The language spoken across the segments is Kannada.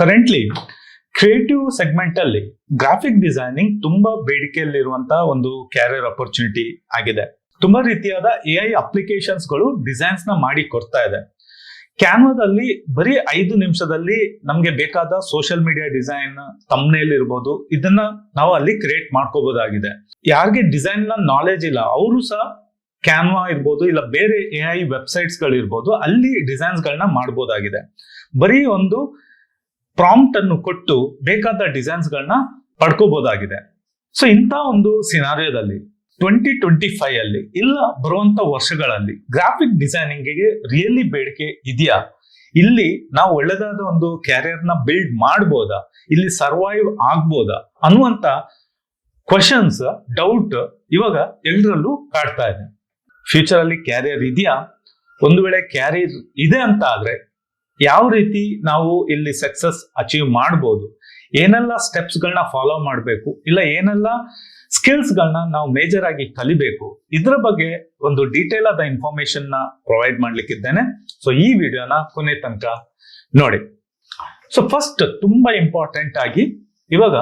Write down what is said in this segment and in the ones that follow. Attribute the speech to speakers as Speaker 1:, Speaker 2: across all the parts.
Speaker 1: ಕರೆಂಟ್ಲಿ ಕ್ರಿಯೇಟಿವ್ ಸೆಗ್ಮೆಂಟ್ ಅಲ್ಲಿ ಗ್ರಾಫಿಕ್ ಡಿಸೈನಿಂಗ್ ತುಂಬಾ ಬೇಡಿಕೆಯಲ್ಲಿರುವಂತಹ ಒಂದು ಕ್ಯಾರಿಯರ್ ಅಪರ್ಚುನಿಟಿ ಆಗಿದೆ. ತುಂಬಾ ರೀತಿಯಾದ ಎ ಐ ಅಪ್ಲಿಕೇಶನ್ಸ್ಗಳು ಡಿಸೈನ್ಸ್ನ ಮಾಡಿ ಕೊಡ್ತಾ ಇದೆ. ಕ್ಯಾನ್ವಾದಲ್ಲಿ ಬರೀ ಐದು ನಿಮಿಷದಲ್ಲಿ ನಮ್ಗೆ ಬೇಕಾದ ಸೋಷಿಯಲ್ ಮೀಡಿಯಾ ಡಿಸೈನ್ ತಮ್ಮನೇಲಿ ಇರ್ಬೋದು, ಇದನ್ನ ನಾವು ಅಲ್ಲಿ ಕ್ರಿಯೇಟ್ ಮಾಡ್ಕೋಬಹುದಾಗಿದೆ ಯಾರಿಗೆ ಡಿಸೈನ್ನ ನಾಲೆಜ್ ಇಲ್ಲ, ಅವರು ಸಹ ಕ್ಯಾನ್ವಾ ಇರ್ಬೋದು, ಇಲ್ಲ ಬೇರೆ ಎ ಐ ವೆಬ್ಸೈಟ್ಸ್ ಗಳಿರ್ಬೋದು, ಅಲ್ಲಿ ಡಿಸೈನ್ಸ್ ಗಳನ್ನ ಮಾಡಬಹುದಾಗಿದೆ ಬರೀ ಒಂದು ಪ್ರಾಂಪ್ಟ್ ಅನ್ನು ಕೊಟ್ಟು ಬೇಕಾದ ಡಿಸೈನ್ಸ್ ಗಳನ್ನ ಪಡ್ಕೋಬಹುದಾಗಿದೆ ಸೊ ಇಂಥ ಒಂದು ಸಿನಾರಿಯೋದಲ್ಲಿ ಟ್ವೆಂಟಿ ಟ್ವೆಂಟಿ ಫೈವ್ ಅಲ್ಲಿ ಇಲ್ಲ ಬರುವಂತ ವರ್ಷಗಳಲ್ಲಿ ಗ್ರಾಫಿಕ್ ಡಿಸೈನಿಂಗ್ಗೆ ರಿಯಲಿ ಬೇಡಿಕೆ ಇದೆಯಾ? ಇಲ್ಲಿ ನಾವು ಒಳ್ಳೆದಾದ ಒಂದು ಕ್ಯಾರಿಯರ್ನ ಬಿಲ್ಡ್ ಮಾಡ್ಬೋದಾ? ಇಲ್ಲಿ ಸರ್ವೈವ್ ಆಗ್ಬೋದಾ? ಅನ್ನುವಂತ ಕ್ವಶನ್ಸ್ ಡೌಟ್ ಇವಾಗ ಎಲ್ಲರಲ್ಲೂ ಕಾಡ್ತಾ ಇದೆ. ಫ್ಯೂಚರ್ ಅಲ್ಲಿ ಕ್ಯಾರಿಯರ್ ಇದೆಯಾ? ಒಂದು ವೇಳೆ ಕ್ಯಾರಿಯರ್ ಇದೆ ಅಂತ ಆದ್ರೆ ಯಾವ ರೀತಿ ನಾವು ಇಲ್ಲಿ ಸಕ್ಸಸ್ ಅಚೀವ್ ಮಾಡ್ಬೋದು? ಏನೆಲ್ಲ ಸ್ಟೆಪ್ಸ್ ಗಳನ್ನ ಫಾಲೋ ಮಾಡಬೇಕು? ಇಲ್ಲ ಏನೆಲ್ಲ ಸ್ಕಿಲ್ಸ್ ಗಳನ್ನ ನಾವು ಮೇಜರ್ ಆಗಿ ಕಲಿಬೇಕು? ಇದ್ರ ಬಗ್ಗೆ ಒಂದು ಡೀಟೇಲ್ ಆದ ಇನ್ಫಾರ್ಮೇಶನ್ನ ಪ್ರೊವೈಡ್ ಮಾಡ್ಲಿಕ್ಕಿದ್ದೇನೆ ಸೊ ಈ ವಿಡಿಯೋನ ಕೊನೆ ತನಕ ನೋಡಿ. ಸೊ ಫಸ್ಟ್ ತುಂಬಾ ಇಂಪಾರ್ಟೆಂಟ್ ಆಗಿ ಇವಾಗ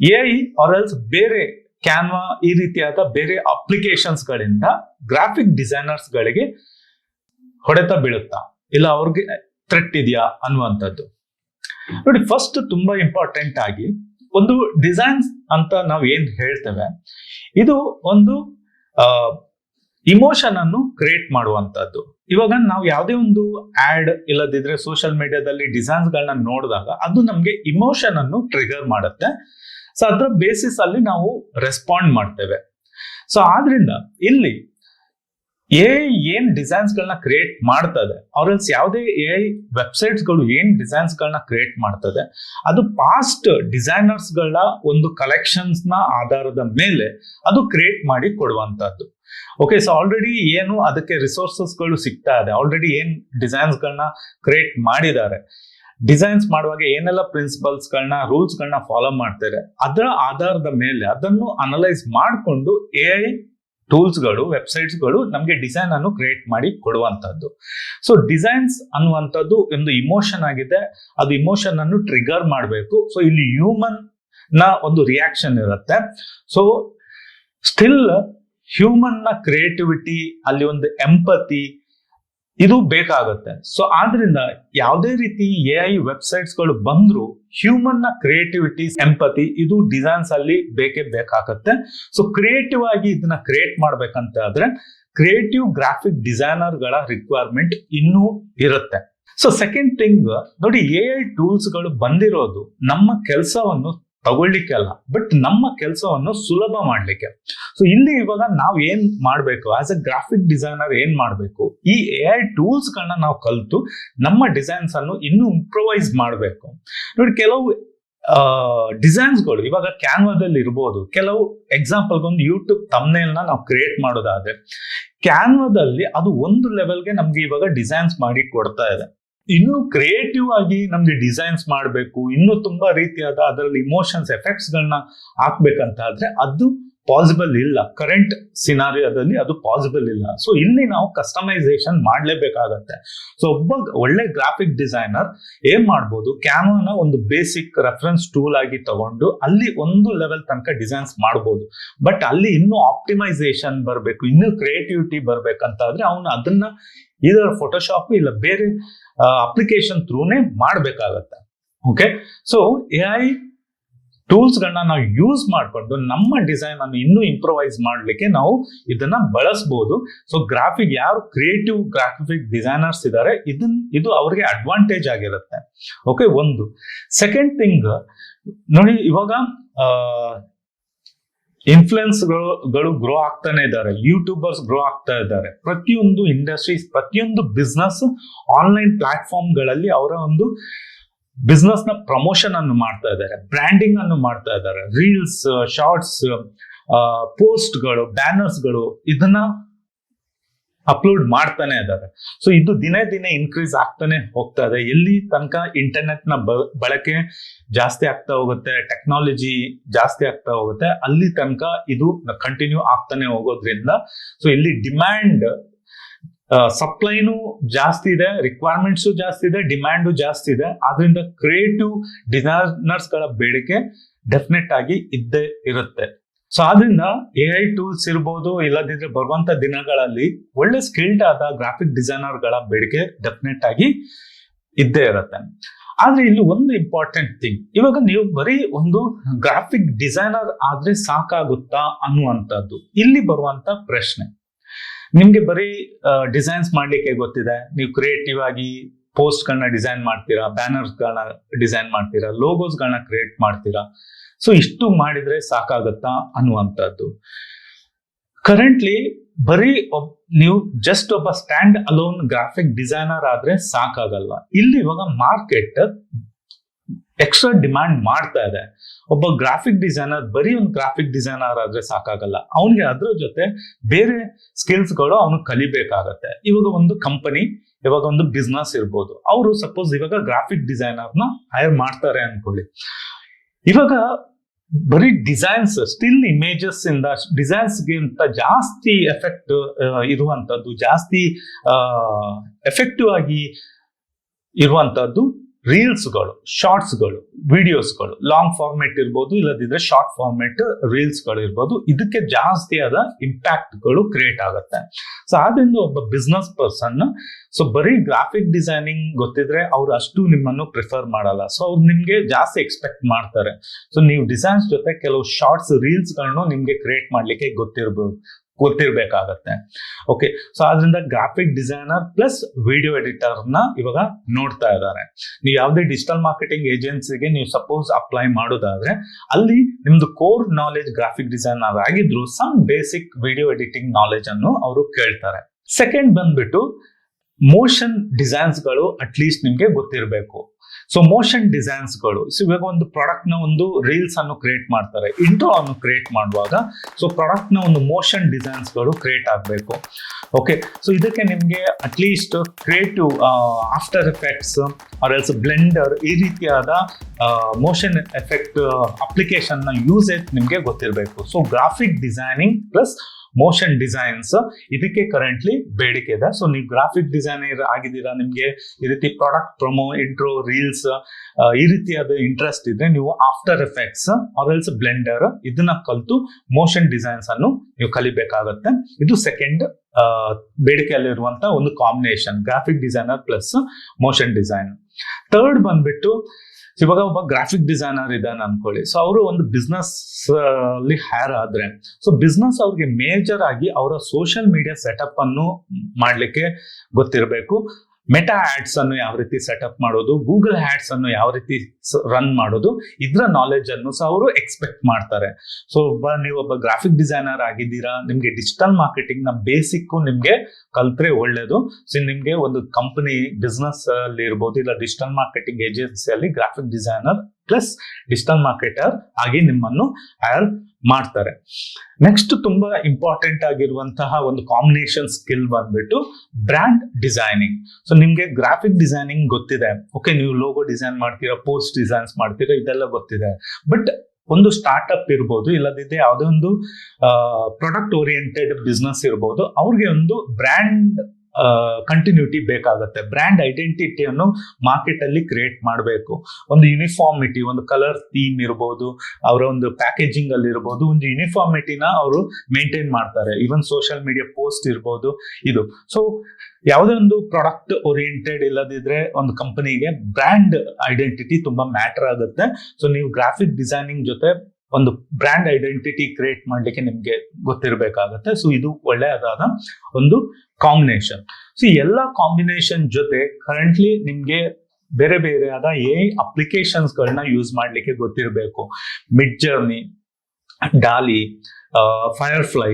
Speaker 1: ಎ ಐ ಆರ್ ಎಲ್ಸ್ ಬೇರೆ ಕ್ಯಾನ್ವಾ ಈ ರೀತಿಯಾದ ಬೇರೆ ಅಪ್ಲಿಕೇಶನ್ಸ್ ಗಳಿಂದ ಗ್ರಾಫಿಕ್ ಡಿಸೈನರ್ಸ್ ಗಳಿಗೆ ಹೊಡೆತ ಬೀಳುತ್ತಾ? ಇಲ್ಲ ಅವ್ರಿಗೆ ಥ್ರೆಟ್ ಇದೆಯಾ ಅನ್ನುವಂಥದ್ದು. ನೋಡಿ ಫಸ್ಟ್ ತುಂಬಾ ಇಂಪಾರ್ಟೆಂಟ್ ಆಗಿ ಒಂದು ಡಿಸೈನ್ಸ್ ಅಂತ ನಾವು ಏನ್ ಹೇಳ್ತೇವೆ, ಇದು ಒಂದು ಇಮೋಷನ್ ಅನ್ನು ಕ್ರಿಯೇಟ್ ಮಾಡುವಂತದ್ದು ಇವಾಗ ನಾವು ಯಾವುದೇ ಒಂದು ಆಡ್ ಇಲ್ಲದಿದ್ರೆ ಸೋಷಿಯಲ್ ಮೀಡಿಯಾದಲ್ಲಿ ಡಿಸೈನ್ಸ್ ಗಳನ್ನ ನೋಡಿದಾಗ ಅದು ನಮ್ಗೆ ಇಮೋಷನ್ ಅನ್ನು ಟ್ರಿಗರ್ ಮಾಡುತ್ತೆ. ಸೊ ಅದರ ಬೇಸಿಸ್ ಅಲ್ಲಿ ನಾವು ರೆಸ್ಪಾಂಡ್ ಮಾಡ್ತೇವೆ. ಸೊ ಆದ್ರಿಂದ ಇಲ್ಲಿ ಎ ಏನ್ ಡಿಸೈನ್ಸ್ ಗಳನ್ನ ಕ್ರಿಯೇಟ್ ಮಾಡ್ತದೆ? ಅವ್ರಲ್ಸ್ ಯಾವುದೇ ಎ ವೆಬ್ಸೈಟ್ಸ್ಗಳು ಏನ್ ಡಿಸೈನ್ಸ್ ಗಳನ್ನ ಕ್ರಿಯೇಟ್ ಮಾಡ್ತದೆ? ಅದು ಪಾಸ್ಟ್ ಡಿಸೈನರ್ಸ್ಗಳ ಒಂದು ಕಲೆಕ್ಷನ್ಸ್ನ ಆಧಾರದ ಮೇಲೆ ಅದು ಕ್ರಿಯೇಟ್ ಮಾಡಿ ಕೊಡುವಂತದ್ದು ಓಕೆ ಸೊ ಆಲ್ರೆಡಿ ಏನು ಅದಕ್ಕೆ ರಿಸೋರ್ಸಸ್ಗಳು ಸಿಗ್ತಾ ಇದೆ. ಆಲ್ರೆಡಿ ಏನ್ ಡಿಸೈನ್ಸ್ ಗಳನ್ನ ಕ್ರಿಯೇಟ್ ಮಾಡಿದ್ದಾರೆ. ಡಿಸೈನ್ಸ್ ಮಾಡುವಾಗ ಏನೆಲ್ಲ ಪ್ರಿನ್ಸಿಪಲ್ಸ್ ಗಳನ್ನ ರೂಲ್ಸ್ ಗಳನ್ನ ಫಾಲೋ ಮಾಡ್ತಾರೆ? ಅದರ ಆಧಾರದ ಮೇಲೆ ಅದನ್ನು ಅನಲೈಸ್ ಮಾಡಿಕೊಂಡು ಎ ಟೂಲ್ಸ್ಗಳು, ವೆಬ್ಸೈಟ್ಸ್ಗಳು ನಮಗೆ ಡಿಸೈನ್ ಅನ್ನು ಕ್ರಿಯೇಟ್ ಮಾಡಿ ಕೊಡುವಂಥದ್ದು ಸೊ ಡಿಸೈನ್ಸ್ ಅನ್ನುವಂಥದ್ದು ಒಂದು ಇಮೋಷನ್ ಆಗಿದೆ. ಅದು ಇಮೋಷನ್ ಅನ್ನು ಟ್ರಿಗರ್ ಮಾಡಬೇಕು. ಸೊ ಇಲ್ಲಿ ಹ್ಯೂಮನ್ನ ಒಂದು ರಿಯಾಕ್ಷನ್ ಇರುತ್ತೆ. ಸೊ ಸ್ಟಿಲ್ ಹ್ಯೂಮನ್ನ ಕ್ರಿಯೇಟಿವಿಟಿ ಅಲ್ಲಿ ಒಂದು ಎಂಪತಿ ಇದು ಬೇಕಾಗುತ್ತೆ. ಸೊ ಆದ್ರಿಂದ ಯಾವುದೇ ರೀತಿ ಎ ಐ ವೆಬ್ಸೈಟ್ಸ್ಗಳು ಬಂದ್ರು ಹ್ಯೂಮನ್ನ ಕ್ರಿಯೇಟಿವಿಟಿ ಎಂಪತಿ ಇದು ಡಿಸೈನ್ಸ್ ಅಲ್ಲಿ ಬೇಕೇ ಬೇಕಾಗತ್ತೆ. ಸೊ ಕ್ರಿಯೇಟಿವ್ ಆಗಿ ಇದನ್ನ ಕ್ರಿಯೇಟ್ ಮಾಡ್ಬೇಕಂತ ಆದ್ರೆ ಕ್ರಿಯೇಟಿವ್ ಗ್ರಾಫಿಕ್ ಡಿಸೈನರ್ಗಳ ರಿಕ್ವೈರ್ಮೆಂಟ್ ಇನ್ನೂ ಇರುತ್ತೆ. ಸೊ ಸೆಕೆಂಡ್ ಥಿಂಗ್ ನೋಡಿ ಎ ಐ ಟೂಲ್ಸ್ಗಳು ಬಂದಿರೋದು ನಮ್ಮ ಕೆಲಸವನ್ನು ತಗೊಳ್ಳಿಕ್ಕೆ ಅಲ್ಲ ಬಟ್ ನಮ್ಮ ಕೆಲಸವನ್ನು ಸುಲಭ ಮಾಡ್ಲಿಕ್ಕೆ. ಸೊ ಇಲ್ಲಿ ಇವಾಗ ನಾವು ಏನ್ ಮಾಡ್ಬೇಕು? ಆಸ್ ಅ ಗ್ರಾಫಿಕ್ ಡಿಸೈನರ್ ಏನ್ ಮಾಡ್ಬೇಕು? ಈ ಎ ಐ ಟೂಲ್ಸ್ ಗಳನ್ನ ನಾವು ಕಲಿತು ನಮ್ಮ ಡಿಸೈನ್ಸ್ ಅನ್ನು ಇನ್ನೂ ಇಂಪ್ರೊವೈಸ್ ಮಾಡಬೇಕು. ನೋಡಿ, ಕೆಲವು ಡಿಸೈನ್ಸ್ಗಳು ಇವಾಗ ಕ್ಯಾನ್ವಾದಲ್ಲಿ ಇರ್ಬೋದು. ಕೆಲವು ಎಕ್ಸಾಂಪಲ್ ಒಂದು ಯೂಟ್ಯೂಬ್ ತಮ್ನೇಲ್ ನಾವು ಕ್ರಿಯೇಟ್ ಮಾಡೋದಾದ್ರೆ ಕ್ಯಾನ್ವಾದಲ್ಲಿ ಅದು ಒಂದು ಲೆವೆಲ್ಗೆ ನಮ್ಗೆ ಇವಾಗ ಡಿಸೈನ್ಸ್ ಮಾಡಿ ಕೊಡ್ತಾ ಇದೆ. ಇನ್ನು ಕ್ರಿಯೇಟಿವ್ ಆಗಿ ನಮ್ಗೆ ಡಿಸೈನ್ಸ್ ಮಾಡಬೇಕು, ಇನ್ನು ತುಂಬಾ ರೀತಿಯಾದ ಅದರಲ್ಲಿ ಇಮೋಷನ್ಸ್ ಎಫೆಕ್ಟ್ಸ್ ಗಳನ್ನ ಹಾಕ್ಬೇಕಂತ ಆದ್ರೆ ಅದು ಪಾಸಿಬಲ್ ಇಲ್ಲ. ಕರೆಂಟ್ ಸಿನಾರಿಯೋದಲ್ಲಿ ಅದು ಪಾಸಿಬಲ್ ಇಲ್ಲ. ಸೊ ಇಲ್ಲಿ ನಾವು ಕಸ್ಟಮೈಸೇಷನ್ ಮಾಡಲೇಬೇಕಾಗತ್ತೆ. ಸೊ ಒಬ್ಬ ಒಳ್ಳೆ ಗ್ರಾಫಿಕ್ ಡಿಸೈನರ್ ಏನ್ ಮಾಡ್ಬೋದು? ಕ್ಯಾನೋನ ಒಂದು ಬೇಸಿಕ್ ರೆಫರೆನ್ಸ್ ಟೂಲ್ ಆಗಿ ತಗೊಂಡು ಅಲ್ಲಿ ಒಂದು ಲೆವೆಲ್ ತನಕ ಡಿಸೈನ್ಸ್ ಮಾಡ್ಬೋದು. ಬಟ್ ಅಲ್ಲಿ ಇನ್ನೂ ಆಪ್ಟಿಮೈಸೇಷನ್ ಬರಬೇಕು, ಇನ್ನೂ ಕ್ರಿಯೇಟಿವಿಟಿ ಬರ್ಬೇಕಂತಾದ್ರೆ ಅವನು ಅದನ್ನ ಇದರ ಫೋಟೋಶಾಪ್ ಇಲ್ಲ, ಬೇರೆ ಅಪ್ಲಿಕೇಶನ್ ಥ್ರೂನೇ ಮಾಡಬೇಕಾಗತ್ತೆ. Okay so A I tools ಗಳನ್ನ ನಾವು ಯೂಸ್ ಮಾಡಿಕೊಂಡು ನಮ್ಮ ಡಿಸೈನ್ ಅನ್ನು ಇನ್ನೂ ಇಂಪ್ರೊವೈಸ್ ಮಾಡ್ಲಿಕ್ಕೆ ನಾವು ಇದನ್ನ ಬಳಸಬಹುದು ಸೊ, ಗ್ರಾಫಿಕ್ ಯಾರು ಕ್ರಿಯೇಟಿವ್ ಗ್ರಾಫಿಕ್ ಡಿಸೈನರ್ಸ್ ಇದ್ದಾರೆ ಇದನ್, ಇದು ಅವ್ರಿಗೆ ಅಡ್ವಾಂಟೇಜ್ ಆಗಿರುತ್ತೆ. ಓಕೆ, ಒಂದು. ಸೆಕೆಂಡ್ ಥಿಂಗ್, ನೋಡಿ ಇವಾಗ ಇನ್ಫ್ಲುಯೆನ್ಸ್ಗಳು ಗ್ರೋ ಆಗ್ತಾನೆ ಇದ್ದಾರೆ, ಯೂಟ್ಯೂಬರ್ಸ್ ಗ್ರೋ ಆಗ್ತಾ ಇದ್ದಾರೆ. ಪ್ರತಿಯೊಂದು ಇಂಡಸ್ಟ್ರೀಸ್, ಪ್ರತಿಯೊಂದು ಬಿಸ್ನೆಸ್ ಆನ್ಲೈನ್ ಪ್ಲಾಟ್ಫಾರ್ಮ್ಗಳಲ್ಲಿ ಅವರ ಒಂದು ಬಿಸ್ನೆಸ್ನ ಪ್ರಮೋಷನ್ ಅನ್ನು ಮಾಡ್ತಾ ಇದ್ದಾರೆ ಬ್ರ್ಯಾಂಡಿಂಗ್ ಅನ್ನು ಮಾಡ್ತಾ ಇದ್ದಾರೆ ರೀಲ್ಸ್ ಶಾರ್ಟ್ಸ್ ಪೋಸ್ಟ್ಗಳು ಬ್ಯಾನರ್ಸ್ಗಳು ಇದನ್ನ ಅಪ್ಲೋಡ್ ಮಾಡ್ತಾನೆ ಇದ್ದಾರೆ. ಸೊ ಇದು ದಿನೇ ದಿನೇ ಇನ್ಕ್ರೀಸ್ ಆಗ್ತಾನೆ ಹೋಗ್ತಾ ಇದೆ. ಎಲ್ಲಿ ತನಕ ಇಂಟರ್ನೆಟ್ನ ಬಳಕೆ ಜಾಸ್ತಿ ಆಗ್ತಾ ಹೋಗುತ್ತೆ ಟೆಕ್ನಾಲಜಿ ಜಾಸ್ತಿ ಆಗ್ತಾ ಹೋಗುತ್ತೆ, ಅಲ್ಲಿ ತನಕ ಇದು ಕಂಟಿನ್ಯೂ ಆಗ್ತಾನೆ ಹೋಗೋದ್ರಿಂದ ಸೊ ಇಲ್ಲಿ ಡಿಮ್ಯಾಂಡ್ ಸಪ್ಲೈನು ಜಾಸ್ತಿ ಇದೆ ರಿಕ್ವೈರ್ಮೆಂಟ್ಸು ಜಾಸ್ತಿ ಇದೆ ಡಿಮ್ಯಾಂಡು ಜಾಸ್ತಿ ಇದೆ. ಆದ್ರಿಂದ ಕ್ರಿಯೇಟಿವ್ ಡಿಸೈನರ್ಸ್ಗಳ ಬೇಡಿಕೆ ಡೆಫಿನೆಟ್ ಆಗಿ ಇದ್ದೇ ಇರುತ್ತೆ. ಸೊ ಆದ್ರಿಂದ ಎ ಐ ಟೂಲ್ಸ್ ಇರ್ಬೋದು, ಇಲ್ಲದಿದ್ರೆ ಬರುವಂತ ದಿನಗಳಲ್ಲಿ ಒಳ್ಳೆ ಸ್ಕಿಲ್ಡ್ ಆದ ಗ್ರಾಫಿಕ್ ಡಿಸೈನರ್ಗಳ ಬೇಡಿಕೆ ಡೆಫಿನೆಟ್ ಆಗಿ ಇದ್ದೇ ಇರುತ್ತೆ. ಆದ್ರೆ ಇಲ್ಲಿ ಒಂದು ಇಂಪಾರ್ಟೆಂಟ್ ಥಿಂಗ್ ಇವಾಗ ನೀವು ಬರೀ ಒಂದು ಗ್ರಾಫಿಕ್ ಡಿಸೈನರ್ ಆದ್ರೆ ಸಾಕಾಗುತ್ತಾ ಅನ್ನುವಂಥದ್ದು. ಇಲ್ಲಿ ಬರುವಂತ ಪ್ರಶ್ನೆ ನಿಮ್ಗೆ ಬರೀ ಡಿಸೈನ್ಸ್ ಮಾಡ್ಲಿಕ್ಕೆ ಗೊತ್ತಿದೆ. ನೀವು ಕ್ರಿಯೇಟಿವ್ ಆಗಿ ಪೋಸ್ಟ್ ಗಳನ್ನ ಡಿಸೈನ್ ಮಾಡ್ತೀರಾ ಬ್ಯಾನರ್ಸ್ ಗಳನ್ನ ಡಿಸೈನ್ ಮಾಡ್ತೀರಾ ಲೋಗೋಸ್ ಗಳನ್ನ ಕ್ರಿಯೇಟ್ ಮಾಡ್ತೀರಾ? ಸೊ ಇಷ್ಟು ಮಾಡಿದ್ರೆ ಸಾಕಾಗತ್ತಾ ಅನ್ನುವಂಥದ್ದು. ಕರೆಂಟ್ಲಿ ಬರೀ ನೀವು ಜಸ್ಟ್ ಒಬ್ಬ ಸ್ಟ್ಯಾಂಡ್ ಅಲೋನ್ ಗ್ರಾಫಿಕ್ ಡಿಸೈನರ್ ಆದ್ರೆ ಸಾಕಾಗಲ್ಲ ಇಲ್ಲಿ ಇವಾಗ ಮಾರ್ಕೆಟ್ ಎಕ್ಸ್ಟ್ರಾ ಡಿಮ್ಯಾಂಡ್ ಮಾಡ್ತಾ ಇದೆ. ಒಬ್ಬ ಗ್ರಾಫಿಕ್ ಡಿಸೈನರ್ ಬರೀ ಒಂದು ಗ್ರಾಫಿಕ್ ಡಿಸೈನರ್ ಆದ್ರೆ ಸಾಕಾಗಲ್ಲ. ಅವನಿಗೆ ಅದ್ರ ಜೊತೆ ಬೇರೆ ಸ್ಕಿಲ್ಸ್ಗಳು ಅವನು ಕಲಿಬೇಕಾಗತ್ತೆ. ಇವಾಗ ಒಂದು ಕಂಪನಿ ಇವಾಗ ಒಂದು ಬಿಸ್ನೆಸ್ ಇರ್ಬೋದು. ಅವರು ಸಪೋಸ್ ಇವಾಗ ಗ್ರಾಫಿಕ್ ಡಿಸೈನರ್ನ ಹೈರ್ ಮಾಡ್ತಾರೆ ಅನ್ಕೊಳ್ಳಿ. ಇವಾಗ ಬರೀ ಡಿಸೈನ್ಸ್ ಸ್ಟಿಲ್ ಇಮೇಜಸ್ ಇಂದ ಡಿಸೈನ್ಸ್ ಗಿಂತ ಜಾಸ್ತಿ ಎಫೆಕ್ಟ್ ಇರುವಂತದ್ದು, ಜಾಸ್ತಿ ಎಫೆಕ್ಟಿವ್ ಆಗಿ ಇರುವಂತದ್ದು ರೀಲ್ಸ್ಗಳು ಶಾರ್ಟ್ಸ್ಗಳು ವಿಡಿಯೋಸ್ಗಳು ಲಾಂಗ್ ಫಾರ್ಮೆಟ್ ಇರ್ಬೋದು, ಇಲ್ಲದಿದ್ರೆ ಶಾರ್ಟ್ ಫಾರ್ಮೆಟ್ ರೀಲ್ಸ್ಗಳು ಇರ್ಬೋದು. ಇದಕ್ಕೆ ಜಾಸ್ತಿ ಆದ ಇಂಪ್ಯಾಕ್ಟ್ಗಳು ಕ್ರಿಯೇಟ್ ಆಗುತ್ತೆ. ಸೊ ಆದ್ರಿಂದ ಒಬ್ಬ ಬಿಸ್ನೆಸ್ ಪರ್ಸನ್ ಸೊ ಬರೀ ಗ್ರಾಫಿಕ್ ಡಿಸೈನಿಂಗ್ ಗೊತ್ತಿದ್ರೆ ಅವ್ರು ಅಷ್ಟು ನಿಮ್ಮನ್ನು ಪ್ರಿಫರ್ ಮಾಡಲ್ಲ. ಸೊ ಅವ್ರು ನಿಮ್ಗೆ ಜಾಸ್ತಿ ಎಕ್ಸ್ಪೆಕ್ಟ್ ಮಾಡ್ತಾರೆ. ಸೊ ನೀವು ಡಿಸೈನ್ಸ್ ಜೊತೆ ಕೆಲವು ಶಾರ್ಟ್ಸ್ ರೀಲ್ಸ್ಗಳನ್ನು ನಿಮ್ಗೆ ಕ್ರಿಯೇಟ್ ಮಾಡ್ಲಿಕ್ಕೆ ಗೊತ್ತಿರ್ಬೋದು. ಗೊತ್ತಿರ್ಬೇಕಾಗತ್ತೆ. ಓಕೆ ಸೊ ಆದ್ರಿಂದ ಗ್ರಾಫಿಕ್ ಡಿಸೈನರ್ ಪ್ಲಸ್ ವಿಡಿಯೋ ಎಡಿಟರ್ನ ಇವಾಗ ನೋಡ್ತಾ ಇದ್ದಾರೆ. ನೀವು ಯಾವುದೇ ಡಿಜಿಟಲ್ ಮಾರ್ಕೆಟಿಂಗ್ ಏಜೆನ್ಸಿಗೆ ನೀವು ಸಪೋಸ್ ಅಪ್ಲೈ ಮಾಡೋದಾದ್ರೆ, ಅಲ್ಲಿ ನಿಮ್ದು ಕೋರ್ ನಾಲೆಜ್ ಗ್ರಾಫಿಕ್ ಡಿಸೈನರ್ ಆಗಿದ್ರು some basic video editing knowledge ಅನ್ನು ಅವರು ಕೇಳ್ತಾರೆ. ಸೆಕೆಂಡ್ ಬಂದ್ಬಿಟ್ಟು ಮೋಷನ್ ಡಿಸೈನ್ಸ್ಗಳು ಅಟ್ಲೀಸ್ಟ್ ನಿಮಗೆ ಗೊತ್ತಿರಬೇಕು. ಸೊ ಮೋಷನ್ ಡಿಸೈನ್ಸ್ಗಳು ಸೊ ಇವಾಗ ಒಂದು ಪ್ರಾಡಕ್ಟ್ನ ಒಂದು ರೀಲ್ಸ್ ಅನ್ನು ಕ್ರಿಯೇಟ್ ಮಾಡ್ತಾರೆ. ಇಂಟ್ರೋ ಅನ್ನು ಕ್ರಿಯೇಟ್ ಮಾಡುವಾಗ ಸೊ ಪ್ರಾಡಕ್ಟ್ನ ಒಂದು ಮೋಷನ್ ಡಿಸೈನ್ಸ್ಗಳು ಕ್ರಿಯೇಟ್ ಆಗಬೇಕು. ಓಕೆ ಸೊ ಇದಕ್ಕೆ ನಿಮಗೆ at least creative after effects or else Blender ಈ ರೀತಿಯಾದ ಮೋಷನ್ ಎಫೆಕ್ಟ್ ಅಪ್ಲಿಕೇಶನ್ನ ಯೂಸೇಜ್ ನಿಮಗೆ ಗೊತ್ತಿರಬೇಕು. So graphic designing plus motion designs ಇದಕ್ಕೆ ಕರೆಂಟ್ಲಿ ಬೇಡಿಕೆ ಇದೆ. ಸೊ ನೀವು ಗ್ರಾಫಿಕ್ ಡಿಸೈನರ್ ಆಗಿದ್ದೀರಾ, ನಿಮಗೆ ಈ ರೀತಿ ಪ್ರಾಡಕ್ಟ್ ಪ್ರೊಮೋ ಇಂಟ್ರೋ ರೀಲ್ಸ್ ಈ ರೀತಿಯಾದ ಇಂಟ್ರೆಸ್ಟ್ ಇದ್ರೆ ನೀವು ಆಫ್ಟರ್ ಎಫೆಕ್ಟ್ಸ್ ಆರ್ಎಲ್ಸ್ ಬ್ಲೆಂಡರ್ ಇದನ್ನ ಕಲಿತು ಮೋಷನ್ ಡಿಸೈನ್ಸ್ ಅನ್ನು ನೀವು ಕಲಿಬೇಕಾಗತ್ತೆ. ಇದು ಸೆಕೆಂಡ್ ಬೇಡಿಕೆಯಲ್ಲಿರುವಂತ ಒಂದು combination graphic designer plus motion design third ಬಂದ್ಬಿಟ್ಟು ಇವಾಗ ಒಬ್ಬ ಗ್ರಾಫಿಕ್ ಡಿಸೈನರ್ ಇದ್ದಾನೆ ಅನ್ಕೊಳ್ಳಿ. ಸೊ ಅವರು ಒಂದು ಬಿಸ್ನೆಸ್ ಅಲ್ಲಿ ಹ್ಯಾರ್ ಆದ್ರೆ ಸೊ ಬಿಸ್ನೆಸ್ ಅವ್ರಿಗೆ ಮೇಜರ್ ಆಗಿ ಅವರ ಸೋಷಿಯಲ್ ಮೀಡಿಯಾ ಸೆಟಪ್ ಅನ್ನು ಮಾಡ್ಲಿಕ್ಕೆ ಗೊತ್ತಿರಬೇಕು. ಮೆಟಾ ಆಡ್ಸ್ ಅನ್ನು ಯಾವ ರೀತಿ ಸೆಟಪ್ ಮಾಡೋದು ಗೂಗಲ್ ಆಡ್ಸ್ ಅನ್ನು ಯಾವ ರೀತಿ ರನ್ ಮಾಡೋದು, ಇದರ ನಾಲೆಜ್ ಅನ್ನು ಸಹ ಅವರು ಎಕ್ಸ್ಪೆಕ್ಟ್ ಮಾಡ್ತಾರೆ. ಸೊ ಒಬ್ಬ, ನೀವು ಒಬ್ಬ ಗ್ರಾಫಿಕ್ ಡಿಸೈನರ್ ಆಗಿದ್ದೀರಾ, ನಿಮ್ಗೆ ಡಿಜಿಟಲ್ ಮಾರ್ಕೆಟಿಂಗ್ನ ಬೇಸಿಕ್ ನಿಮ್ಗೆ ಕಲ್ತ್ರೆ ಒಳ್ಳೇದು. ಸೊ ನಿಮ್ಗೆ ಒಂದು ಕಂಪನಿ ಬಿಸ್ನೆಸ್ ಅಲ್ಲಿ ಇರ್ಬೋದು, ಇಲ್ಲ digital marketing ಏಜೆನ್ಸಿಯಲ್ಲಿ graphic designer plus digital marketer ಆಗಿ ನಿಮ್ಮನ್ನು ಹೈರ್ ಮಾಡ್ತಾರೆ. ನೆಕ್ಸ್ಟ್ ತುಂಬಾ ಇಂಪಾರ್ಟೆಂಟ್ ಆಗಿರುವಂತಹ ಒಂದು ಕಾಂಬಿನೇಷನ್ ಸ್ಕಿಲ್ ಬಂದ್ಬಿಟ್ಟು ಬ್ರ್ಯಾಂಡ್ ಡಿಸೈನಿಂಗ್ ಸೊ ನಿಮ್ಗೆ ಗ್ರಾಫಿಕ್ ಡಿಸೈನಿಂಗ್ ಗೊತ್ತಿದೆ. ಓಕೆ ನೀವು ಲೋಗೋ ಡಿಸೈನ್ ಮಾಡ್ತೀರಾ ಪೋಸ್ಟ್ ಡಿಸೈನ್ಸ್ ಮಾಡ್ತೀರಾ, ಇದೆಲ್ಲ ಗೊತ್ತಿದೆ. ಬಟ್ ಒಂದು ಸ್ಟಾರ್ಟ್ಅಪ್ ಇರ್ಬೋದು ಇಲ್ಲದಿದ್ದರೆ ಯಾವುದೇ ಒಂದು ಪ್ರಾಡಕ್ಟ್ ಓರಿಯೆಂಟೆಡ್ ಬಿಸ್ನೆಸ್ ಇರ್ಬೋದು, ಅವ್ರಿಗೆ ಒಂದು ಬ್ರ್ಯಾಂಡ್ ಕಂಟಿನ್ಯೂಟಿ ಬೇಕಾಗುತ್ತೆ. ಬ್ರ್ಯಾಂಡ್ ಐಡೆಂಟಿಟಿಯನ್ನು ಮಾರ್ಕೆಟ್ ಅಲ್ಲಿ ಕ್ರಿಯೇಟ್ ಮಾಡಬೇಕು. ಒಂದು ಯೂನಿಫಾರ್ಮಿಟಿ ಒಂದು ಕಲರ್ ಥೀಮ್ ಇರ್ಬೋದು, ಅವರ ಒಂದು ಪ್ಯಾಕೇಜಿಂಗ್ ಅಲ್ಲಿ ಇರ್ಬೋದು, ಒಂದು ಯೂನಿಫಾರ್ಮಿಟಿನ ಅವರು ಮೇಂಟೈನ್ ಮಾಡ್ತಾರೆ. ಈವನ್ ಸೋಷಿಯಲ್ ಮೀಡಿಯಾ ಪೋಸ್ಟ್ ಇರ್ಬೋದು, ಇದು. ಸೊ ಯಾವುದೇ ಒಂದು ಪ್ರಾಡಕ್ಟ್ ಓರಿಯೆಂಟೆಡ್ ಇಲ್ಲದಿದ್ರೆ ಒಂದು ಕಂಪನಿಗೆ ಬ್ರ್ಯಾಂಡ್ ಐಡೆಂಟಿಟಿ ತುಂಬಾ ಮ್ಯಾಟರ್ ಆಗುತ್ತೆ. ಸೊ ನೀವು ಗ್ರಾಫಿಕ್ ಡಿಸೈನಿಂಗ್ ಜೊತೆ ಒಂದು ಬ್ರ್ಯಾಂಡ್ ಐಡೆಂಟಿಟಿ ಕ್ರಿಯೇಟ್ ಮಾಡ್ಲಿಕ್ಕೆ ನಿಮಗೆ ಗೊತ್ತಿರಬೇಕಾಗತ್ತೆ. ಸೊ ಇದು ಒಳ್ಳೆಯದಾದ ಒಂದು ಕಾಂಬಿನೇಷನ್ ಸೊ ಎಲ್ಲ ಕಾಂಬಿನೇಷನ್ ಜೊತೆ ಕರೆಂಟ್ಲಿ ನಿಮಗೆ ಬೇರೆ ಬೇರೆ ಆದ ಎ ಅಪ್ಲಿಕೇಶನ್ಸ್ ಗಳನ್ನ ಯೂಸ್ ಮಾಡ್ಲಿಕ್ಕೆ ಗೊತ್ತಿರಬೇಕು. Midjourney Dalle Firefly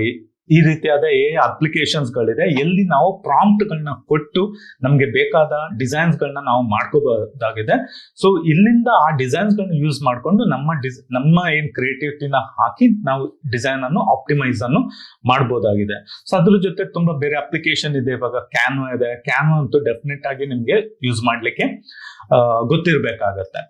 Speaker 1: ಈ ರೀತಿಯಾದ ಎ ಅಪ್ಲಿಕೇಶನ್ಸ್ ಗಳಿದೆ. ಎಲ್ಲಿ ನಾವು ಪ್ರಾಂಪ್ಟ್ ಗಳನ್ನ ಕೊಟ್ಟು ನಮ್ಗೆ ಬೇಕಾದ ಡಿಸೈನ್ಸ್ ಗಳನ್ನ ನಾವು ಮಾಡ್ಕೋಬಹುದಾಗಿದೆ. ಸೊ ಇಲ್ಲಿಂದ ಆ ಡಿಸೈನ್ಸ್ ಗಳನ್ನ ಯೂಸ್ ಮಾಡ್ಕೊಂಡು ನಮ್ಮ ಡಿಸ್, ನಮ್ಮ ಏನ್ ಕ್ರಿಯೇಟಿವಿಟಿನ ಹಾಕಿ ನಾವು ಡಿಸೈನ್ ಅನ್ನು ಆಪ್ಟಿಮೈಸ್ ಅನ್ನು ಮಾಡ್ಬೋದಾಗಿದೆ. ಸೊ ಅದ್ರ ಜೊತೆ ತುಂಬಾ ಬೇರೆ ಅಪ್ಲಿಕೇಶನ್ ಇದೆ. ಇವಾಗ ಕ್ಯಾನ್ವಾ ಇದೆ. ಕ್ಯಾನ್ವಾ ಅಂತೂ ಡೆಫಿನೆಟ್ ಆಗಿ ನಿಮ್ಗೆ ಯೂಸ್ ಮಾಡ್ಲಿಕ್ಕೆ ಗೊತ್ತಿರ್ಬೇಕಾಗತ್ತೆ.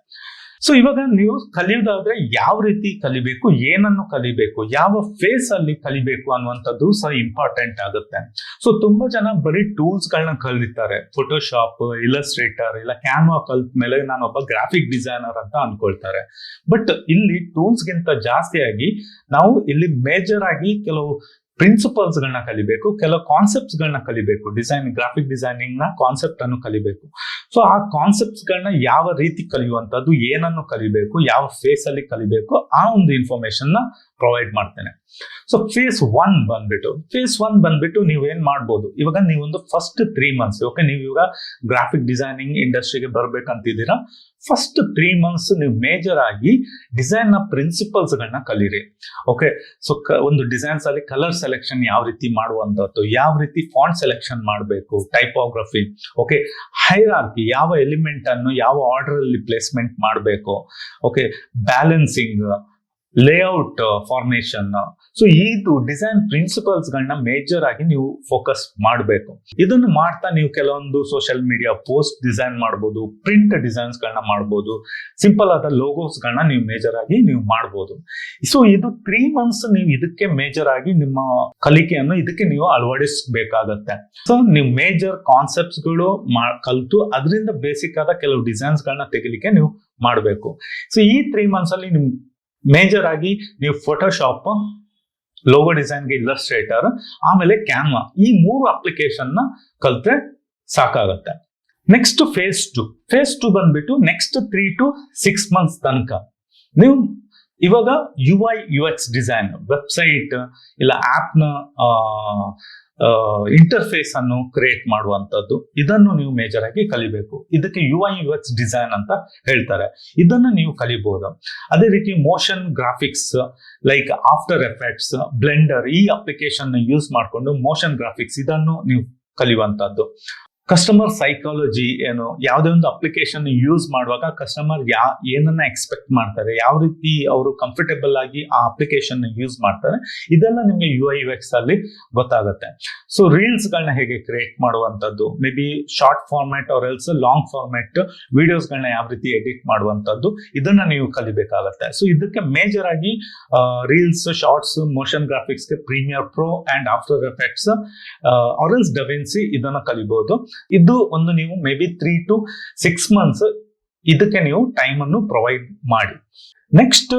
Speaker 1: ಸೊ ಇವಾಗ ನೀವು ಕಲಿಯೋದಾದ್ರೆ ಯಾವ ರೀತಿ ಕಲಿಬೇಕು, ಏನನ್ನು ಕಲಿಬೇಕು, ಯಾವ ಫೇಸ್ ಅಲ್ಲಿ ಕಲಿಬೇಕು ಅನ್ನುವಂಥದ್ದು ಸಹ ಇಂಪಾರ್ಟೆಂಟ್ ಆಗುತ್ತೆ. ಸೊ ತುಂಬಾ ಜನ ಬರೀ ಟೂಲ್ಸ್ ಗಳನ್ನ ಕಲಿತಾರೆ. ಫೋಟೋಶಾಪ್ ಇಲಸ್ಟ್ರೇಟರ್ ಇಲ್ಲ ಕ್ಯಾನ್ವಾ ಕಲ್ತ ಮೇಲೆ ನಾನು ಒಬ್ಬ ಗ್ರಾಫಿಕ್ ಡಿಸೈನರ್ ಅಂತ ಅನ್ಕೊಳ್ತಾರೆ. ಬಟ್ ಇಲ್ಲಿ ಟೂಲ್ಸ್ ಗಿಂತ ಜಾಸ್ತಿಯಾಗಿ ನಾವು ಇಲ್ಲಿ ಮೇಜರ್ ಆಗಿ ಕೆಲವು ಪ್ರಿನ್ಸಿಪಲ್ಸ್ ಗಳನ್ನ ಕಲಿಬೇಕು, ಕೆಲವು ಕಾನ್ಸೆಪ್ಟ್ಸ್ ಗಳನ್ನ ಕಲಿಬೇಕು ಡಿಸೈನ್ ಗ್ರಾಫಿಕ್ ಡಿಸೈನಿಂಗ್ನ ಕಾನ್ಸೆಪ್ಟ್ ಅನ್ನು ಕಲಿಬೇಕು. ಸೊ ಆ ಕಾನ್ಸೆಪ್ಟ್ಸ್ ಗಳನ್ನ ಯಾವ ರೀತಿ ಕಲಿಯುವಂತದ್ದು ಏನನ್ನು ಕಲಿಬೇಕು, ಯಾವ ಫೇಸ್ ಅಲ್ಲಿ ಕಲಿಬೇಕು, ಆ ಒಂದು ಇನ್ಫಾರ್ಮೇಶನ್ನ ಪ್ರೊವೈಡ್ ಮಾಡ್ತೇನೆ. ಸೊ ಫೇಸ್ ಒನ್ ಬಂದ್ಬಿಟ್ಟು ಫೇಸ್ ಒನ್ ಬಂದ್ಬಿಟ್ಟು ನೀವು ಏನ್ ಮಾಡ್ಬೋದು? ಇವಾಗ ನೀವೊಂದು ಫಸ್ಟ್ ತ್ರೀ ಮಂತ್ಸ್ ಓಕೆ ನೀವು ಇವಾಗ ಗ್ರಾಫಿಕ್ ಡಿಸೈನಿಂಗ್ ಇಂಡಸ್ಟ್ರಿಗೆ ಬರ್ಬೇಕಂತಿದ್ದೀರಾ? ಫಸ್ಟ್ ತ್ರೀ ಮಂತ್ಸ್ ನೀವು ಮೇಜರ್ ಆಗಿ ಡಿಸೈನ್ನ ಪ್ರಿನ್ಸಿಪಲ್ಸ್ ಗಳನ್ನ ಕಲೀರಿ. ಓಕೆ ಸೊ ಒಂದು ಡಿಸೈನ್ಸ್ ಅಲ್ಲಿ ಕಲರ್ ಸೆಲೆಕ್ಷನ್ ಯಾವ ರೀತಿ ಮಾಡುವಂಥದ್ದು, ಯಾವ ರೀತಿ ಫಾಂಟ್ ಸೆಲೆಕ್ಷನ್ ಮಾಡಬೇಕು ಟೈಪೋಗ್ರಫಿ ಓಕೆ ಹೈರಾರ್ಕಿ ಯಾವ ಎಲಿಮೆಂಟ್ ಅನ್ನು ಯಾವ ಆರ್ಡರ್ ಅಲ್ಲಿ ಪ್ಲೇಸ್ಮೆಂಟ್ ಮಾಡಬೇಕು okay balancing layout formation so ಇದು ಡಿಸೈನ್ ಪ್ರಿನ್ಸಿಪಲ್ಸ್ ಗಳನ್ನ ಮೇಜರ್ ಆಗಿ ನೀವು ಫೋಕಸ್ ಮಾಡಬೇಕು. ಇದನ್ನು ಮಾಡ್ತಾ ನೀವು ಕೆಲವೊಂದು ಸೋಷಿಯಲ್ ಮೀಡಿಯಾ ಪೋಸ್ಟ್ ಡಿಸೈನ್ ಮಾಡ್ಬೋದು ಪ್ರಿಂಟ್ ಡಿಸೈನ್ಸ್ ಗಳನ್ನ ಮಾಡ್ಬೋದು ಸಿಂಪಲ್ ಆದ ಲೋಗೋಸ್ ಗಳನ್ನ ನೀವು ಮೇಜರ್ ಆಗಿ ನೀವು ಮಾಡ್ಬೋದು. ಸೊ ಇದು ತ್ರೀ ಮಂತ್ಸ್ ನೀವು ಇದಕ್ಕೆ ಮೇಜರ್ ಆಗಿ ನಿಮ್ಮ ಕಲಿಕೆಯನ್ನು ಇದಕ್ಕೆ ನೀವು ಅಳವಡಿಸಬೇಕಾಗತ್ತೆ. ಸೊ ನೀವು ಮೇಜರ್ ಕಾನ್ಸೆಪ್ಟ್ಸ್ಗಳು ಕಲಿತು ಅದರಿಂದ ಬೇಸಿಕ್ ಆದ ಕೆಲವು ಡಿಸೈನ್ಸ್ ಗಳನ್ನ ತೆಗಿಲಿಕ್ಕೆ ನೀವು ಮಾಡಬೇಕು. ಸೊ ಈ ತ್ರೀ ಮಂತ್ಸ್ ಅಲ್ಲಿ ನಿಮ್ ಮೇಜರ್ ಆಗಿ ನೀವು ಫೋಟೋಶಾಪ್ ಲೋಗೋ ಡಿಸೈನ್ಗೆ ಇಲ್ಲಸ್ಟ್ರೇಟರ್ ಆಮೇಲೆ ಕ್ಯಾನ್ವಾ ಈ ಮೂರು ಅಪ್ಲಿಕೇಶನ್ನ ಕಲ್ತ್ರೆ ಸಾಕಾಗತ್ತೆ. Next phase two phase two ಬಂದ್ಬಿಟ್ಟು next three to six months ತನಕ. ನೀವು ಇವಾಗ U I U X design website ಇಲ್ಲ ಆಪ್ನ ಇಂಟರ್ಫೇಸ್ ಅನ್ನು ಕ್ರಿಯೇಟ್ ಮಾಡುವಂತದ್ದು ಇದನ್ನು ನೀವು ಮೇಜರ್ ಆಗಿ ಕಲಿಬೇಕು. ಇದಕ್ಕೆ U I U X design ಅಂತ ಹೇಳ್ತಾರೆ. ಇದನ್ನು ನೀವು ಕಲಿಬಹುದು ಅದೇ ರೀತಿ motion graphics like after effects blender ಈ ಅಪ್ಲಿಕೇಶನ್ ಯೂಸ್ ಮಾಡಿಕೊಂಡು ಮೋಷನ್ ಗ್ರಾಫಿಕ್ಸ್ ಇದನ್ನು ನೀವು ಕಲಿಯುವಂತದ್ದು ಕಸ್ಟಮರ್ ಸೈಕಾಲಜಿ ಏನು, ಯಾವುದೇ ಒಂದು ಅಪ್ಲಿಕೇಶನ್ ಯೂಸ್ ಮಾಡುವಾಗ ಕಸ್ಟಮರ್ ಯಾ, ಏನನ್ನ ಎಕ್ಸ್ಪೆಕ್ಟ್ ಮಾಡ್ತಾರೆ, ಯಾವ ರೀತಿ ಅವರು ಕಂಫರ್ಟೇಬಲ್ ಆಗಿ ಆ ಅಪ್ಲಿಕೇಶನ್ ಯೂಸ್ ಮಾಡ್ತಾರೆ, ಇದೆಲ್ಲ ನಿಮಗೆ ಯು ಐ ಎಕ್ಸ್ ಅಲ್ಲಿ ಗೊತ್ತಾಗುತ್ತೆ. ಸೊ ರೀಲ್ಸ್ ಗಳನ್ನ ಹೇಗೆ ಕ್ರಿಯೇಟ್ ಮಾಡುವಂಥದ್ದು ಮೇ ಬಿ ಶಾರ್ಟ್ ಫಾರ್ಮ್ಯಾಟ್ ಅವ್ರ ಎಲ್ಸ್ ಲಾಂಗ್ ಫಾರ್ಮ್ಯಾಟ್ ವಿಡಿಯೋಸ್ ಗಳನ್ನ ಯಾವ ರೀತಿ ಎಡಿಟ್ ಮಾಡುವಂಥದ್ದು, ಇದನ್ನ ನೀವು ಕಲಿಬೇಕಾಗತ್ತೆ. ಸೊ ಇದಕ್ಕೆ ಮೇಜರ್ ಆಗಿ reels shorts motion ಗ್ರಾಫಿಕ್ಸ್ಗೆ premiere pro and after effects or else DaVinci ಇದನ್ನ ಕಲಿಬಹುದು ಇದು ಒಂದು ನೀವು may be three to six months ಇದಕ್ಕೆ ನೀವು ಟೈಮ್ ಅನ್ನು ಪ್ರೊವೈಡ್ ಮಾಡಿ. ನೆಕ್ಸ್ಟ್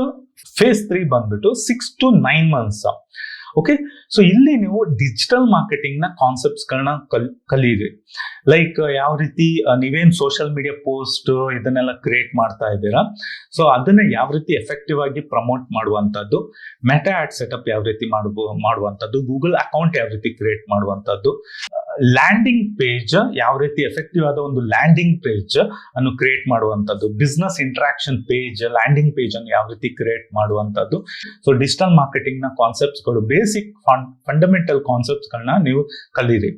Speaker 1: ಫೇಸ್ ತ್ರೀ ಬಂದ್ಬಿಟ್ಟು six to nine months okay so ಇಲ್ಲಿ ನೀವು ಡಿಜಿಟಲ್ ಮಾರ್ಕೆಟಿಂಗ್ನ ಕಾನ್ಸೆಪ್ಟ್ಸ್ ಗಳನ್ನ ಕಲ್ ಕಲೀರಿ ಲೈಕ್ ಯಾವ ರೀತಿ ನೀವೇನ್ ಸೋಷಿಯಲ್ ಮೀಡಿಯಾ ಪೋಸ್ಟ್ ಇದನ್ನೆಲ್ಲ ಕ್ರಿಯೇಟ್ ಮಾಡ್ತಾ ಇದ್ದೀರಾ? ಸೊ ಅದನ್ನ ಯಾವ ರೀತಿ ಎಫೆಕ್ಟಿವ್ ಆಗಿ ಪ್ರಮೋಟ್ ಮಾಡುವಂತದ್ದು ಮೆಟಾ ಆಡ್ ಸೆಟಪ್ ಯಾವ ರೀತಿ ಮಾಡುವಂತದ್ದು ಗೂಗಲ್ ಅಕೌಂಟ್ ಯಾವ ರೀತಿ ಕ್ರಿಯೇಟ್ ಮಾಡುವಂತದ್ದು ಲ್ಯಾಂಡಿಂಗ್ ಪೇಜ್ ಯಾವ ರೀತಿ ಎಫೆಕ್ಟಿವ್ ಆದ ಒಂದು ಲ್ಯಾಂಡಿಂಗ್ ಪೇಜ್ ಅನ್ನು ಕ್ರಿಯೇಟ್ ಮಾಡುವಂತದ್ದು business interaction page landing page ಅನ್ನು ಯಾವ ರೀತಿ ಕ್ರಿಯೇಟ್ ಮಾಡುವಂತದ್ದು ಸೊ ಡಿಜಿಟಲ್ ಮಾರ್ಕೆಟಿಂಗ್ನ ಕಾನ್ಸೆಪ್ಟ್ಸ್ಗಳು ಬೇಸಿಕ್ ಫಂಡಮೆಂಟಲ್ ಕಾನ್ಸೆಪ್ಟ್ಸ್ ಗಳನ್ನ ನೀವು ಕಲೀರಿ.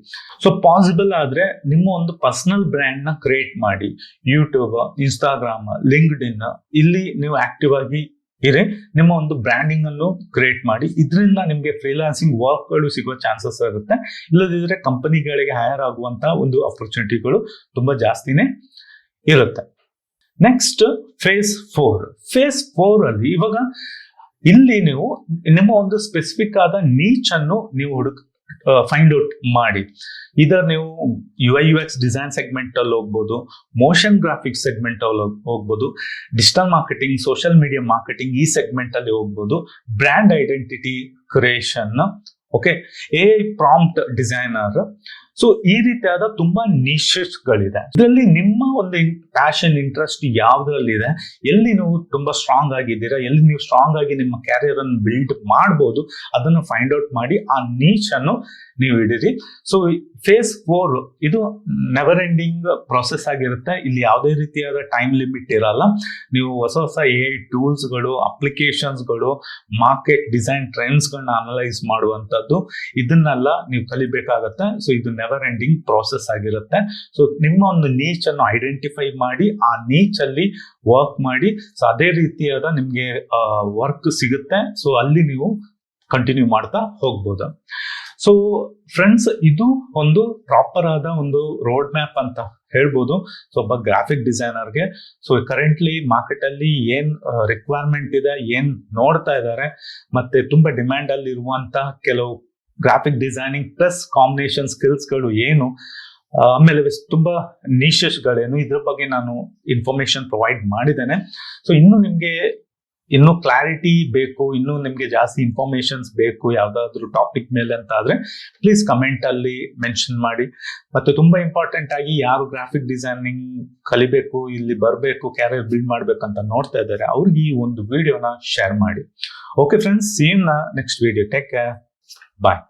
Speaker 1: ಸೊ ಪಾಸಿಬಲ್ ಆದ್ರೆ ನಿಮ್ಮ ಒಂದು ಪರ್ಸನಲ್ ಬ್ರ್ಯಾಂಡ್ನ ಕ್ರಿಯೇಟ್ ಮಾಡಿ. ಯೂಟ್ಯೂಬ್ ಇನ್ಸ್ಟಾಗ್ರಾಮ್ ಲಿಂಕ್ಡ್ ಇನ್ ಇಲ್ಲಿ ನೀವು ಆಕ್ಟಿವ್ ಆಗಿ ಇರಿ. ನಿಮ್ಮ ಒಂದು ಬ್ರ್ಯಾಂಡಿಂಗ್ ಅನ್ನು ಕ್ರಿಯೇಟ್ ಮಾಡಿ. ಇದರಿಂದ ನಿಮಗೆ ಫ್ರೀಲಾನ್ಸಿಂಗ್ ವರ್ಕ್ಗಳು ಸಿಗೋ ಚಾನ್ಸಸ್ ಇರುತ್ತೆ. ಇಲ್ಲದಿದ್ರೆ ಕಂಪನಿಗಳಿಗೆ ಹೈರ್ ಆಗುವಂತ ಒಂದು ಅಪರ್ಚುನಿಟಿಗಳು ತುಂಬಾ ಜಾಸ್ತಿನೇ ಇರುತ್ತೆ. Next phase four phase four ಅಲ್ಲಿ ಇವಾಗ ಇಲ್ಲಿ ನೀವು ನಿಮ್ಮ ಒಂದು ಸ್ಪೆಸಿಫಿಕ್ ಆದ ನೀಚ್ ಅನ್ನು ನೀವು ಹುಡುಕ್ ಫೈಂಡ್ ಔಟ್ ಮಾಡಿ. ಇದರ್ ನೀವು U I U X design segment ಅಲ್ಲಿ ಹೋಗ್ಬೋದು ಮೋಷನ್ ಗ್ರಾಫಿಕ್ ಸೆಗ್ಮೆಂಟ್ ಅಲ್ಲಿ ಹೋಗ್ಬೋದು digital marketing social media marketing ಈ ಸೆಗ್ಮೆಂಟ್ ಅಲ್ಲಿ ಹೋಗ್ಬೋದು brand identity creation okay a prompt designer so ಈ ರೀತಿಯಾದ ತುಂಬಾ ನಿಶಸ್ ಗಳಿದೆ. ಇದರಲ್ಲಿ ನಿಮ್ಮ ಒಂದು ಪ್ಯಾಷನ್ ಇಂಟ್ರೆಸ್ಟ್ ಯಾವ್ದ್ರಲ್ಲಿದೆ? ಎಲ್ಲಿ ನೀವು ತುಂಬಾ ಸ್ಟ್ರಾಂಗ್ ಆಗಿದ್ದೀರಾ? ಎಲ್ಲಿ ನೀವು ಸ್ಟ್ರಾಂಗ್ ಆಗಿ ನಿಮ್ಮ ಕ್ಯಾರಿಯರ್ ಅನ್ನು ಬಿಲ್ಡ್ ಮಾಡಬಹುದು ಅದನ್ನು ಫೈಂಡ್ ಔಟ್ ಮಾಡಿ ಆ ನೀಚ್ ಅನ್ನು ನೀವು ಇಡೀರಿ ಸೊ ಫೇಸ್ ಫೋರ್ ಇದು ನೆವರ್ ಎಂಡಿಂಗ್ ಪ್ರೊಸೆಸ್ ಆಗಿರುತ್ತೆ. ಇಲ್ಲಿ ಯಾವುದೇ ರೀತಿಯಾದ ಟೈಮ್ ಲಿಮಿಟ್ ಇರಲ್ಲ. ನೀವು ಹೊಸ ಹೊಸ ಎ ಐ ಟೂಲ್ಸ್ಗಳು ಅಪ್ಲಿಕೇಶನ್ಸ್ಗಳು ಮಾರ್ಕೆಟ್ ಡಿಸೈನ್ ಟ್ರೆಂಡ್ಸ್ಗಳನ್ನ ಅನಲೈಸ್ ಮಾಡುವಂಥದ್ದು. ಇದನ್ನೆಲ್ಲ ನೀವು ಕಲಿಬೇಕಾಗತ್ತೆ. ಸೊ ಇದು ನೆವರ್ ಎಂಡಿಂಗ್ ಪ್ರಾಸೆಸ್ ಆಗಿರುತ್ತೆ. ಸೊ ನಿಮ್ಮ ಒಂದು ನೀಚ್ ಅನ್ನು ಐಡೆಂಟಿಫೈ ಮಾಡಿ, ಆ ನೀಚಲ್ಲಿ ವರ್ಕ್ ಮಾಡಿ ಸೊ ಅದೇ ರೀತಿಯಾದ ನಿಮಗೆ ವರ್ಕ್ ಸಿಗುತ್ತೆ. ಸೊ ಅಲ್ಲಿ ನೀವು ಕಂಟಿನ್ಯೂ ಮಾಡ್ತಾ ಹೋಗ್ಬೋದು. ಸೊ ಫ್ರೆಂಡ್ಸ್ ಇದು ಒಂದು ಪ್ರಾಪರ್ ಆದ ಒಂದು ರೋಡ್ ಮ್ಯಾಪ್ ಅಂತ ಹೇಳ್ಬೋದು. ಸೊ ಒಬ್ಬ ಗ್ರಾಫಿಕ್ ಡಿಸೈನರ್ಗೆ ಸೊ ಕರೆಂಟ್ಲಿ ಮಾರ್ಕೆಟ್ ಅಲ್ಲಿ ಏನ್ ರಿಕ್ವೈರ್ಮೆಂಟ್ ಇದೆ, ಏನ್ ನೋಡ್ತಾ ಇದ್ದಾರೆ, ಮತ್ತೆ ತುಂಬಾ ಡಿಮ್ಯಾಂಡ್ ಅಲ್ಲಿ ಇರುವಂತ ಕೆಲವು ಗ್ರಾಫಿಕ್ ಡಿಸೈನಿಂಗ್ ಪ್ಲಸ್ ಕಾಂಬಿನೇಷನ್ ಸ್ಕಿಲ್ಸ್ಗಳು ಏನು ಆಮೇಲೆ ತುಂಬಾ ನೀಶಸ್ಗಳೇನು ಇದ್ರ ಬಗ್ಗೆ ನಾನು ಇನ್ಫಾರ್ಮೇಶನ್ ಪ್ರೊವೈಡ್ ಮಾಡಿದ್ದೇನೆ. ಸೊ ಇನ್ನು ನಿಮ್ಗೆ ಇನ್ನೂ ಕ್ಲಾರಿಟಿ ಬೇಕು, ಇನ್ನು ನಿಮ್ಗೆ ಜಾಸ್ತಿ ಇನ್ಫಾರ್ಮೇಶನ್ಸ್ ಬೇಕು, ಯಾವ್ದಾದ್ರು ಟಾಪಿಕ್ ಮೇಲೆ ಅಂತ ಆದ್ರೆ ಪ್ಲೀಸ್ ಕಮೆಂಟ್ ಅಲ್ಲಿ ಮೆನ್ಷನ್ ಮಾಡಿ. ಮತ್ತೆ ತುಂಬಾ ಇಂಪಾರ್ಟೆಂಟ್ ಆಗಿ ಯಾರು ಗ್ರಾಫಿಕ್ ಡಿಸೈನಿಂಗ್ ಕಲಿಬೇಕು, ಇಲ್ಲಿ ಬರಬೇಕು ಕ್ಯಾರಿಯರ್ ಬಿಲ್ಡ್ ಮಾಡ್ಬೇಕಂತ ನೋಡ್ತಾ ಇದ್ದಾರೆ ಅವ್ರಿಗೆ ಈ ಒಂದು ವಿಡಿಯೋನ ಶೇರ್ ಮಾಡಿ. Okay friends seen next video take care bye